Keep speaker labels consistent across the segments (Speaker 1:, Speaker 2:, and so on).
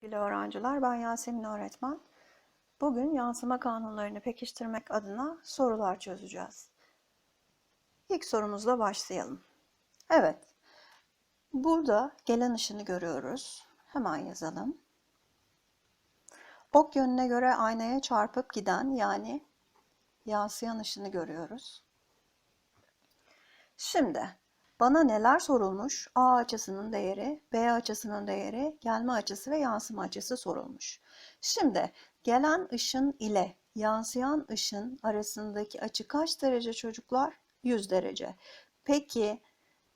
Speaker 1: Sevgili öğrenciler, ben Yasemin öğretmen. Bugün yansıma kanunlarını pekiştirmek adına sorular çözeceğiz. İlk sorumuzla başlayalım. Evet, burada gelen ışını görüyoruz. Hemen yazalım. Ok yönüne göre aynaya çarpıp giden yani yansıyan ışını görüyoruz. Şimdi bana neler sorulmuş? A açısının değeri, B açısının değeri, gelme açısı ve yansıma açısı sorulmuş. Şimdi gelen ışın ile yansıyan ışın arasındaki açı kaç derece çocuklar? 100 derece. Peki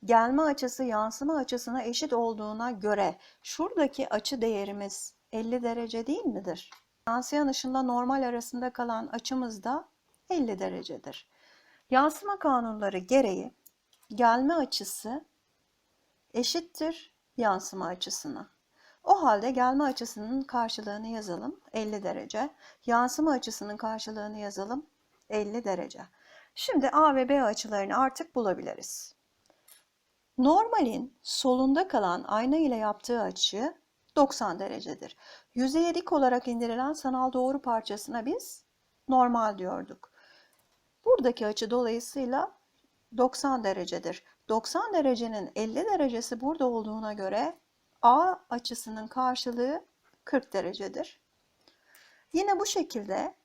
Speaker 1: gelme açısı yansıma açısına eşit olduğuna göre şuradaki açı değerimiz 50 derece değil midir? Yansıyan ışınla normal arasında kalan açımız da 50 derecedir. Yansıma kanunları gereği gelme açısı eşittir yansıma açısına. O halde gelme açısının karşılığını yazalım 50 derece. Yansıma açısının karşılığını yazalım 50 derece. Şimdi A ve B açılarını artık bulabiliriz. Normalin solunda kalan ayna ile yaptığı açı 90 derecedir. Yüzeye dik olarak indirilen sanal doğru parçasına biz normal diyorduk. Buradaki açı dolayısıyla 90 derecedir. 90 derecenin 50 derecesi burada olduğuna göre A açısının karşılığı 40 derecedir. Yine bu şekilde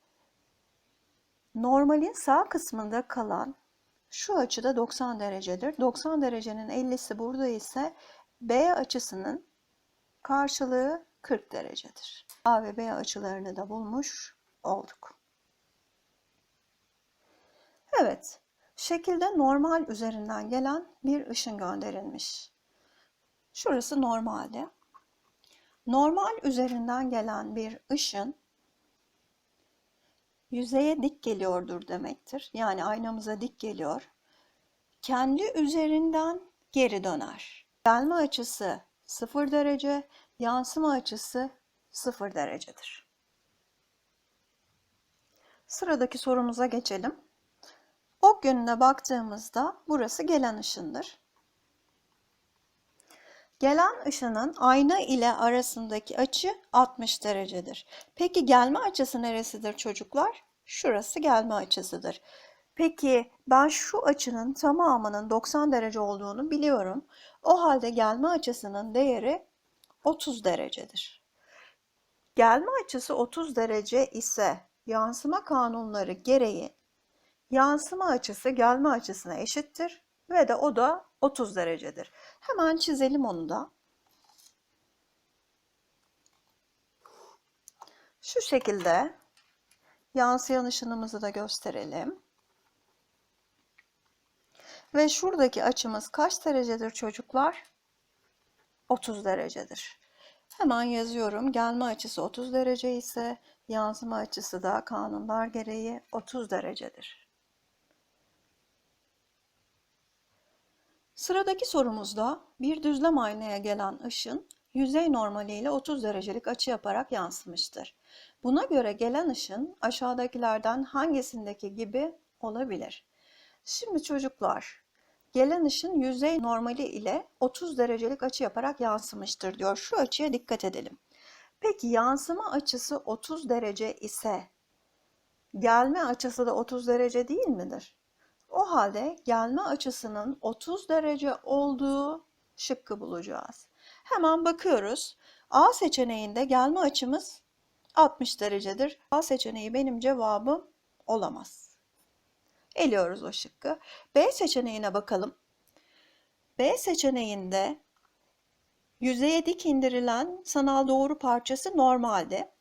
Speaker 1: normalin sağ kısmında kalan şu açıda 90 derecedir. 90 derecenin 50'si burada ise B açısının karşılığı 40 derecedir. A ve B açılarını da bulmuş olduk. Evet, Şekilde normal üzerinden gelen bir ışın gönderilmiş. Şurası normalde. Normal üzerinden gelen bir ışın yüzeye dik geliyordur demektir. Yani aynamıza dik geliyor. Kendi üzerinden geri döner. Gelme açısı 0 derece, yansıma açısı 0 derecedir. Sıradaki sorumuza geçelim. Ok yönüne baktığımızda burası gelen ışındır. Gelen ışının ayna ile arasındaki açı 60 derecedir. Peki gelme açısı neresidir çocuklar? Şurası gelme açısıdır. Peki ben şu açının tamamının 90 derece olduğunu biliyorum. O halde gelme açısının değeri 30 derecedir. Gelme açısı 30 derece ise yansıma kanunları gereği yansıma açısı gelme açısına eşittir ve de o da 30 derecedir. Hemen çizelim onu da. Şu şekilde yansıyan ışınımızı da gösterelim. Ve şuradaki açımız kaç derecedir çocuklar? 30 derecedir. Hemen yazıyorum. Gelme açısı 30 derece ise yansıma açısı da kanunlar gereği 30 derecedir. Sıradaki sorumuzda bir düzlem aynaya gelen ışın yüzey normali ile 30 derecelik açı yaparak yansımıştır. Buna göre gelen ışın aşağıdakilerden hangisindeki gibi olabilir? Şimdi çocuklar, gelen ışın yüzey normali ile 30 derecelik açı yaparak yansımıştır diyor. Şu açıya dikkat edelim. Peki yansıma açısı 30 derece ise gelme açısı da 30 derece değil midir? O halde gelme açısının 30 derece olduğu şıkkı bulacağız. Hemen bakıyoruz. A seçeneğinde gelme açımız 60 derecedir. A seçeneği benim cevabım olamaz. Eliyoruz o şıkkı. B seçeneğine bakalım. B seçeneğinde yüzeye dik indirilen sanal doğru parçası normalde.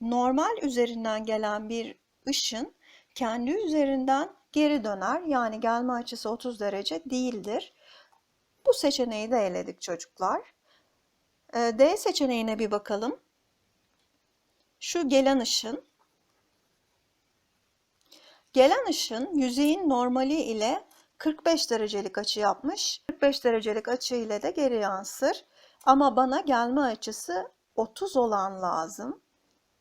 Speaker 1: Normal üzerinden gelen bir ışın kendi üzerinden geri döner. Yani gelme açısı 30 derece değildir. Bu seçeneği de eledik çocuklar. Ee, D seçeneğine bir bakalım. Şu gelen ışın. Gelen ışın yüzeyin normali ile 45 derecelik açı yapmış. 45 derecelik açı ile de geri yansır. Ama bana gelme açısı 30 olan lazım.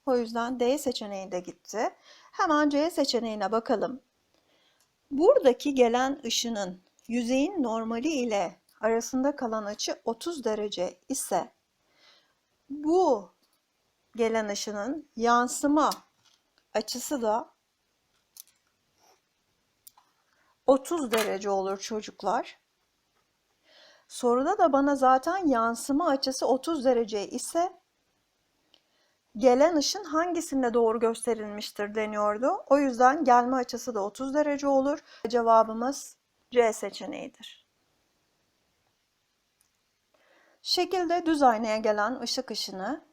Speaker 1: O yüzden D seçeneği de gitti. Hemen C seçeneğine bakalım. Buradaki gelen ışının yüzeyin normali ile arasında kalan açı 30 derece ise Bu gelen ışının yansıma açısı da 30 derece olur çocuklar. Soruda da bana zaten yansıma açısı 30 derece ise gelen ışın hangisinde doğru gösterilmiştir deniyordu. O yüzden gelme açısı da 30 derece olur. Cevabımız C seçeneğidir. Şekilde düz aynaya gelen ışık ışını,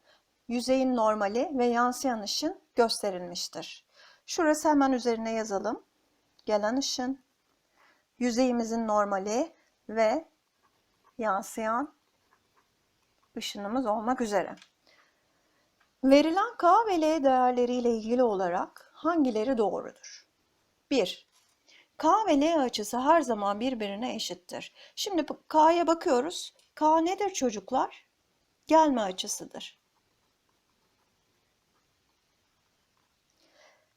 Speaker 1: yüzeyin normali ve yansıyan ışın gösterilmiştir. Şurası hemen üzerine yazalım. Gelen ışın, yüzeyimizin normali ve yansıyan ışınımız olmak üzere. Verilen K ve L değerleriyle ilgili olarak hangileri doğrudur? 1. K ve L açısı her zaman birbirine eşittir. Şimdi K'ya bakıyoruz. K nedir çocuklar? Gelme açısıdır.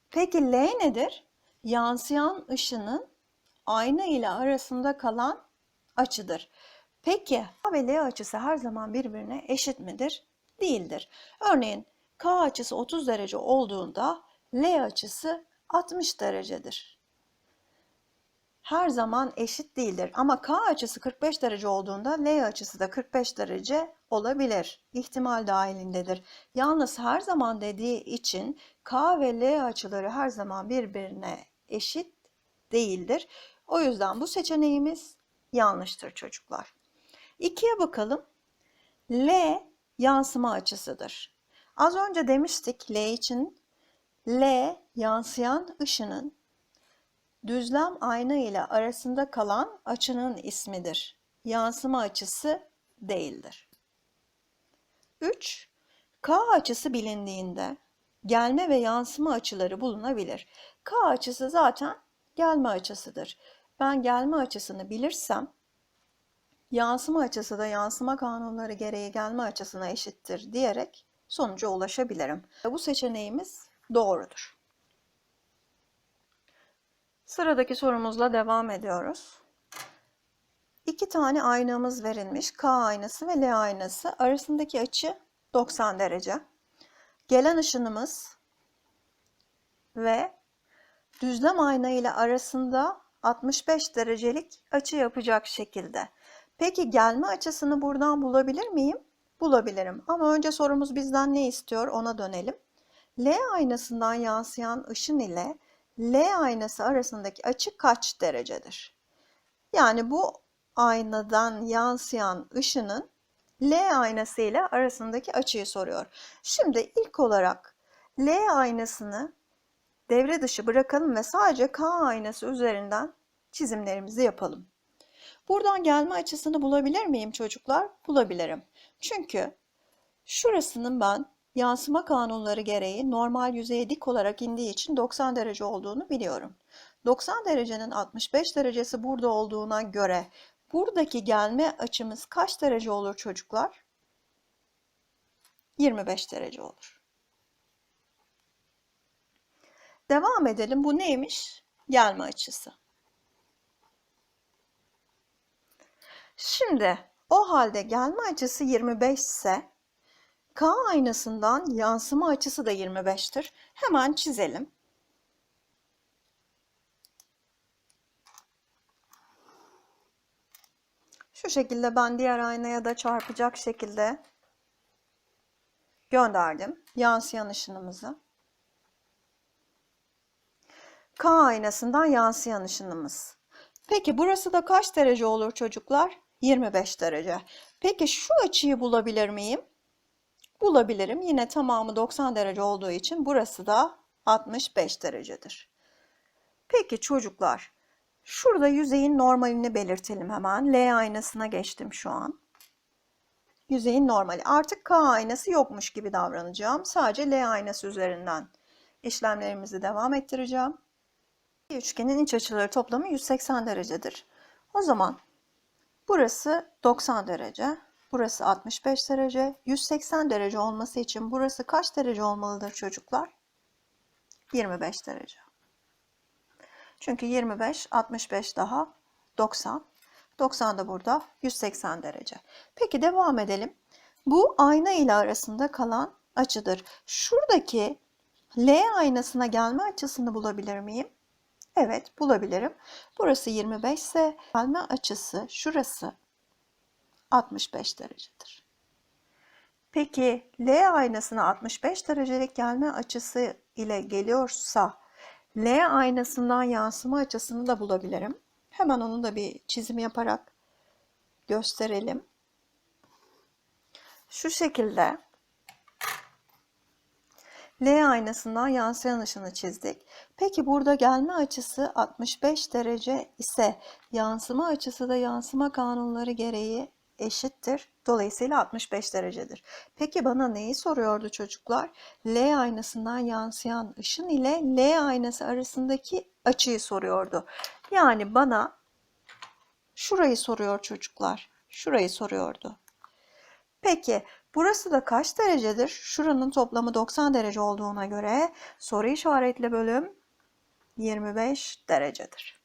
Speaker 1: Peki L nedir? Yansıyan ışının ayna ile arasında kalan açıdır. Peki K ve L açısı her zaman birbirine eşit midir? Değildir. Örneğin K açısı 30 derece olduğunda L açısı 60 derecedir. Her zaman eşit değildir ama K açısı 45 derece olduğunda L açısı da 45 derece olabilir. İhtimal dahilindedir. Yalnız her zaman dediği için K ve L açıları her zaman birbirine eşit değildir. O yüzden bu seçeneğimiz yanlıştır çocuklar. İkiye bakalım. L yansıma açısıdır. Az önce demiştik L için L yansıyan ışının düzlem ayna ile arasında kalan açının ismidir. Yansıma açısı değildir. 3. K açısı bilindiğinde gelme ve yansıma açıları bulunabilir. K açısı zaten gelme açısıdır. Ben gelme açısını bilirsem yansıma açısı da yansıma kanunları gereği gelme açısına eşittir diyerek sonuca ulaşabilirim. Bu seçeneğimiz doğrudur. Sıradaki sorumuzla devam ediyoruz. İki tane aynamız verilmiş. K aynası ve L aynası. Arasındaki açı 90 derece. Gelen ışınımız ve düzlem ayna ile arasında 65 derecelik açı yapacak şekilde. Peki gelme açısını buradan bulabilir miyim? Bulabilirim. Ama önce sorumuz bizden ne istiyor ona dönelim. L aynasından yansıyan ışın ile L aynası arasındaki açı kaç derecedir? Yani bu aynadan yansıyan ışının L aynası ile arasındaki açıyı soruyor. Şimdi ilk olarak L aynasını devre dışı bırakalım ve sadece K aynası üzerinden çizimlerimizi yapalım. Buradan gelme açısını bulabilir miyim çocuklar? Bulabilirim. Çünkü şurasının ben yansıma kanunları gereği normal yüzeye dik olarak indiği için 90 derece olduğunu biliyorum. 90 derecenin 65 derecesi burada olduğuna göre buradaki gelme açımız kaç derece olur çocuklar? 25 derece olur. Devam edelim. Bu neymiş? Gelme açısı. Şimdi o halde gelme açısı 25 ise K aynasından yansıma açısı da 25'tir. Hemen çizelim. Şu şekilde ben diğer aynaya da çarpacak şekilde gönderdim yansıyan ışınımızı. K aynasından yansıyan ışınımız. Peki burası da kaç derece olur çocuklar? 25 derece. Peki şu açıyı bulabilir miyim? Bulabilirim. Yine tamamı 90 derece olduğu için burası da 65 derecedir. Peki çocuklar, şurada yüzeyin normalini belirtelim hemen. L aynasına geçtim şu an. Yüzeyin normali. Artık K aynası yokmuş gibi davranacağım. Sadece L aynası üzerinden işlemlerimizi devam ettireceğim. Üçgenin iç açıları toplamı 180 derecedir. O zaman burası 90 derece, burası 65 derece, 180 derece olması için burası kaç derece olmalıdır çocuklar? 25 derece. Çünkü 25, 65 daha 90. 90 da burada 180 derece. Peki devam edelim. Bu ayna ile arasında kalan açıdır. Şuradaki L aynasına gelme açısını bulabilir miyim? Evet, bulabilirim. Burası 25 ise gelme açısı şurası 65 derecedir. Peki L aynasına 65 derecelik gelme açısı ile geliyorsa L aynasından yansıma açısını da bulabilirim. Hemen onu da bir çizim yaparak gösterelim. Şu şekilde L aynasından yansıyan ışını çizdik. Peki burada gelme açısı 65 derece ise yansıma açısı da yansıma kanunları gereği eşittir. Dolayısıyla 65 derecedir. Peki bana neyi soruyordu çocuklar? L aynasından yansıyan ışın ile L aynası arasındaki açıyı soruyordu. Yani bana şurayı soruyor çocuklar. Şurayı soruyordu. Peki burası da kaç derecedir? Şuranın toplamı 90 derece olduğuna göre soru işaretli bölüm 25 derecedir.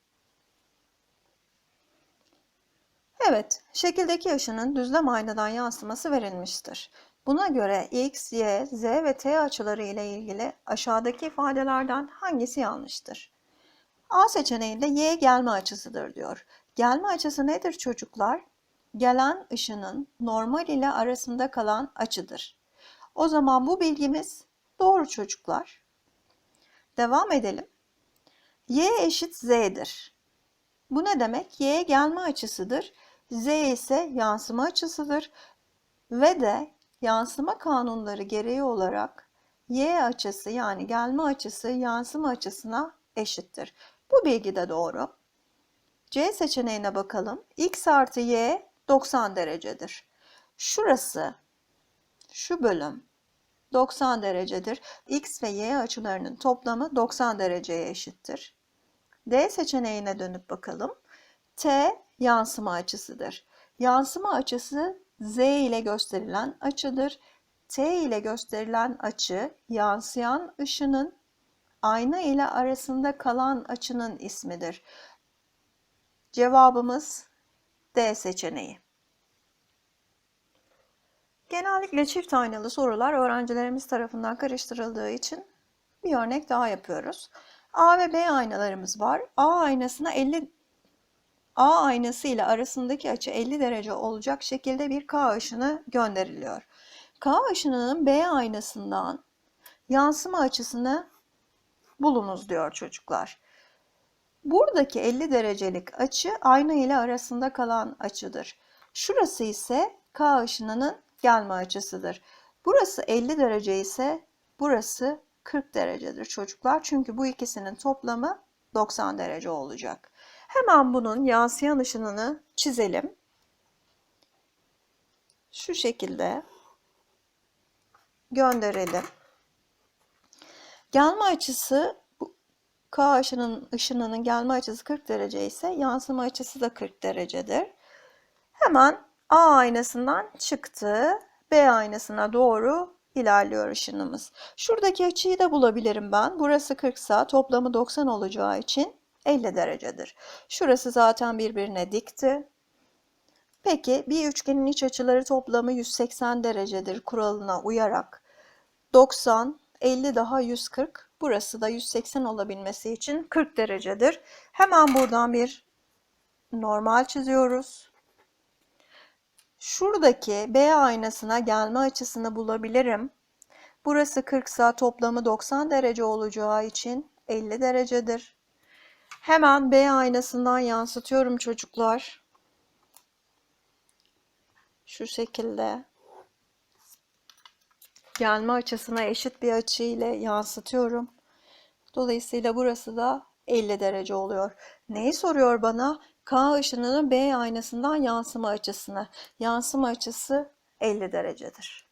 Speaker 1: Evet, şekildeki ışının düzlem aynadan yansıması verilmiştir. Buna göre x, y, z ve t açıları ile ilgili aşağıdaki ifadelerden hangisi yanlıştır? A seçeneğinde y gelme açısıdır diyor. Gelme açısı nedir çocuklar? Gelen ışının normal ile arasında kalan açıdır. O zaman bu bilgimiz doğru çocuklar. Devam edelim. Y eşit z'dir. Bu ne demek? Y gelme açısıdır. Z ise yansıma açısıdır. Ve de yansıma kanunları gereği olarak Y açısı yani gelme açısı yansıma açısına eşittir. Bu bilgi de doğru. C seçeneğine bakalım. X artı Y 90 derecedir. Şurası, şu bölüm 90 derecedir. X ve Y açılarının toplamı 90 dereceye eşittir. D seçeneğine dönüp bakalım. T yansıma açısıdır. Yansıma açısı Z ile gösterilen açıdır. T ile gösterilen açı yansıyan ışının ayna ile arasında kalan açının ismidir. Cevabımız D seçeneği. Genellikle çift aynalı sorular öğrencilerimiz tarafından karıştırıldığı için bir örnek daha yapıyoruz. A ve B aynalarımız var. A aynasına 50 A aynası ile arasındaki açı 50 derece olacak şekilde bir K ışını gönderiliyor. K ışınının B aynasından yansıma açısını bulunuz diyor çocuklar. Buradaki 50 derecelik açı ayna ile arasında kalan açıdır. Şurası ise K ışınının gelme açısıdır. Burası 50 derece ise burası 40 derecedir çocuklar. Çünkü bu ikisinin toplamı 90 derece olacak. Hemen bunun yansıyan ışınını çizelim. Şu şekilde gönderelim. Gelme açısı K ışının ışınının gelme açısı 40 derece ise yansıma açısı da 40 derecedir. Hemen A aynasından çıktı. B aynasına doğru ilerliyor ışınımız. Şuradaki açıyı da bulabilirim ben. Burası 40 sa toplamı 90 olacağı için 50 derecedir. Şurası zaten birbirine dikti. Peki bir üçgenin iç açıları toplamı 180 derecedir kuralına uyarak 90, 50 daha 140. Burası da 180 olabilmesi için 40 derecedir. Hemen buradan bir normal çiziyoruz. Şuradaki B aynasına gelme açısını bulabilirim. Burası 40 sa toplamı 90 derece olacağı için 50 derecedir. Hemen B aynasından yansıtıyorum çocuklar. Şu şekilde. Gelme açısına eşit bir açı ile yansıtıyorum. Dolayısıyla burası da 50 derece oluyor. Neyi soruyor bana? K ışınının B aynasından yansıma açısını. Yansıma açısı 50 derecedir.